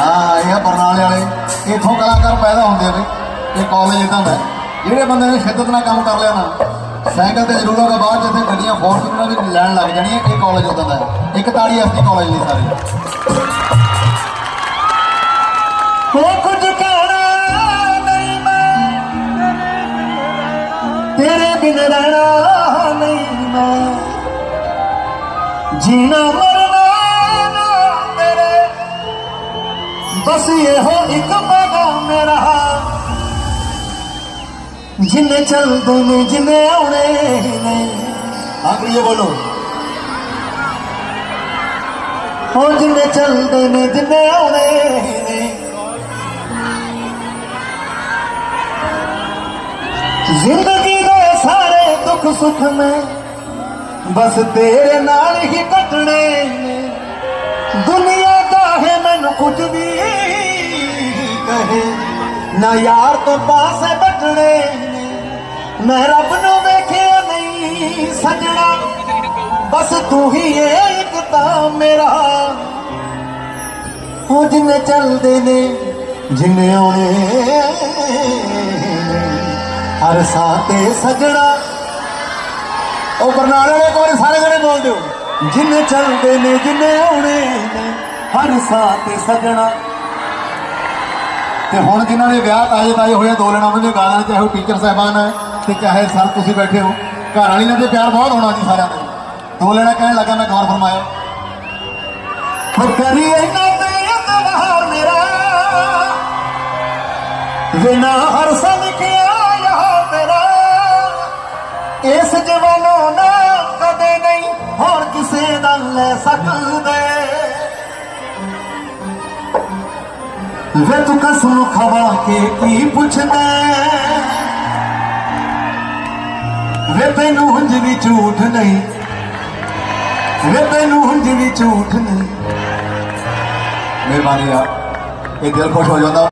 ਹਾਂ, ਇਹ ਆ ਬਰਨਾਲੇ ਵਾਲੇ। ਇੱਥੋਂ ਕਲਾਕਾਰ ਪੈਦਾ ਹੁੰਦੇ ਆ ਬਈ ਇਹ ਕਾਲਜ ਇਦਾਂ ਦਾ ਜਿਹੜੇ ਬੰਦੇ ਨੇ ਸ਼ਿੱਦਤ ਨਾਲ ਕੰਮ ਕਰ ਲਿਆ ਨਾ, ਸਾਈਕਲ ਤੇ ਜ਼ਰੂਰ ਹੋਗਾ ਬਾਅਦ ਜਿੱਥੇ ਗੱਡੀਆਂ ਫੋਰਚੂਨਰ ਵੀ ਲੈਣ ਲੱਗ ਜਾਣੀਆਂ, ਇਹ ਕਾਲਜ ਉਦਾਂ ਦਾ ਹੈ। ਇੱਕ ਤਾੜੀ ਐਸਟੀ ਕਾਲਜ ਲਈ ਸਾਰੇ। ਹੋ ਕੁਝ ਕਹਿਣਾ ਨਹੀਂ ਮੈਂ, ਤੇਰੇ ਬਿਨ ਰਹਿਣਾ ਨਹੀਂ ਮੈਂ। ਜੀਣਾ ਬਸ ਇਹੋ ਇੱਕ ਪੈਗਾਮ ਮੇਰਾ। ਜਿੰਨੇ ਚੱਲਦੇ ਨੇ, ਜਿੰਨੇ ਆਉਣੇ ਨੇ। ਆਖਰੀ ਬੋਲੋ। ਹੋ ਜਿੰਨੇ ਚੱਲਦੇ ਨੇ, ਜਿੰਨੇ ਆਉਣੇ ਨੇ। ਜ਼ਿੰਦਗੀ ਦੇ ਸਾਰੇ ਦੁੱਖ ਸੁੱਖ ਮੈਂ ਬਸ ਤੇਰੇ ਨਾਲ ਹੀ ਕੱਟਣੇ ਕਹੇ ਨਾ ਯਾਰ ਤੋਂ ਪਾਸੇ ਬਟਣੇ ਨੇ ਮੈਂ ਰੱਬ ਨੂੰ ਵੇਖਿਆ ਨਹੀਂ ਸਜਣਾ। ਬਸ ਤੂੰ ਹੀ ਏ ਇੱਕ ਤਾਂ ਮੇਰਾ। ਹੋ ਜਿੰਨੇ ਚੱਲਦੇ ਨੇ ਜਿੰਨੇ ਆਉਣੇ ਹਰ ਸਾਹ ਤੇ ਸਜਣਾ। ਉਹ ਬਰਨਾਲੇ ਵਾਲੇ ਕੋਲ ਸਾਰੇ ਜਣੇ ਬੋਲ ਦਿਓ। ਜਿੰਨੇ ਚੱਲਦੇ ਨੇ ਜਿੰਨੇ ਆਉਣੇ ਨੇ, ਹਰ ਸਾਹ ਤੇ ਸਜਣਾ। ਤੇ ਹੁਣ ਜਿਨ੍ਹਾਂ ਦੇ ਵਿਆਹ ਤਾਜੇ ਤਾਜੇ ਹੋਏ ਆ, ਦੋ ਲੈਣਾ ਉਹਨਾਂ ਦੇ ਗਾਣਾ ਚਾਹੇ ਉਹ ਟੀਚਰ ਸਾਹਿਬਾਨ ਹੈ ਤੇ ਚਾਹੇ ਸਰ ਤੁਸੀਂ ਬੈਠੇ ਹੋ। ਘਰ ਵਾਲੀ ਨਾਲ ਤੇ ਪਿਆਰ ਬਹੁਤ ਹੋਣਾ ਜੀ ਸਾਰਿਆਂ ਦਾ। ਦੋ ਲੈਣਾ ਕਹਿਣ ਲੱਗਾ ਮੈਂ ਗੌਰ ਫਰਮਾਇਆ। ਹੋ ਕਰੀ ਇਹਨਾਂ ਤੇ ਇਤਬਾਰ ਮੇਰਾ। ਬਿਨਾ ਹਰ ਸਦਕਿਆ ਯਾ ਤੇਰਾ। ਇਸ ਜਵਾਨੋਂ ਨਾ ਕਦੇ ਨਹੀਂ ਹੋਰ ਕਿਸੇ ਦਾ ਲੈ ਸਕਦੇ। ਵੇ ਤੂੰ ਕਸਮ ਖਵਾ ਕੇ ਕੀ ਪੁੱਛਦਾ ਵੇ ਤੈਨੂੰ ਹੁੰਜ ਵੀ ਝੂਠ ਨਹੀਂ। ਵੇ ਤੈਨੂੰ ਹੁੰਜ ਵੀ ਝੂਠ ਨਹੀਂ। ਮਿਹਰਬਾਨੀ ਆ ਇਹ ਦਿਲ ਖੁਸ਼ ਹੋ ਜਾਂਦਾ।